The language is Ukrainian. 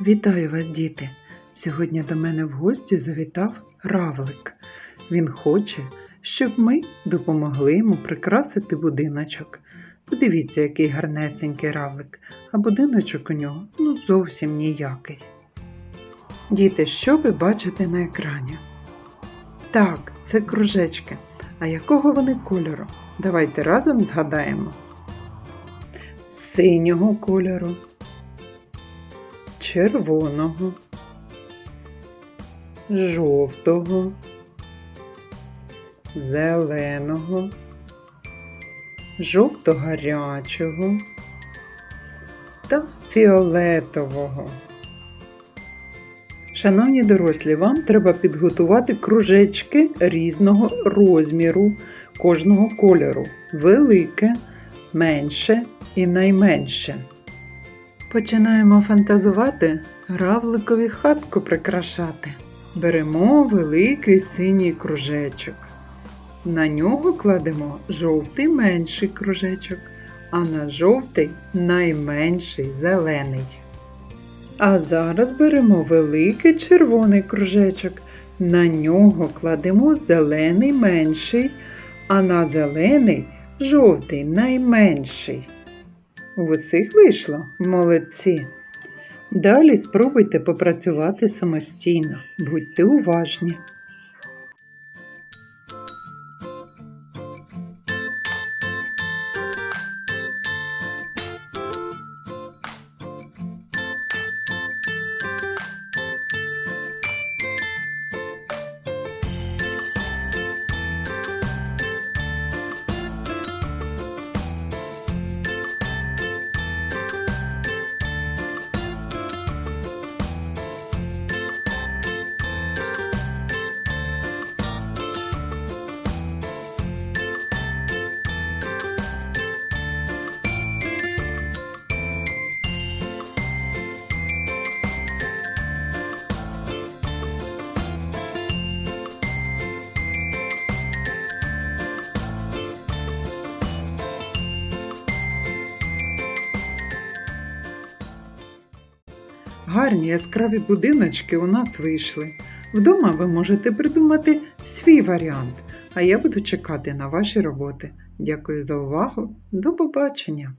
Вітаю вас, діти! Сьогодні до мене в гості завітав равлик. Він хоче, щоб ми допомогли йому прикрасити будиночок. Подивіться, який гарнесенький равлик, а будиночок у нього ну зовсім ніякий. Діти, що ви бачите на екрані? Так, це кружечки. А якого вони кольору? Давайте разом згадаємо. Синього кольору, червоного, жовтого, зеленого, жовто-гарячого та фіолетового. Шановні дорослі, вам треба підготувати кружечки різного розміру кожного кольору велике, менше і найменше. Починаємо фантазувати, равликові хатку прикрашати. Беремо великий синій кружечок. На нього кладемо жовтий менший кружечок, а на жовтий найменший зелений. А зараз беремо великий червоний кружечок. На нього кладемо зелений менший, а на зелений жовтий найменший. У усіх вийшло? Молодці. Далі спробуйте попрацювати самостійно. Будьте уважні. Гарні яскраві будиночки у нас вийшли. Вдома ви можете придумати свій варіант, а я буду чекати на ваші роботи. Дякую за увагу. До побачення!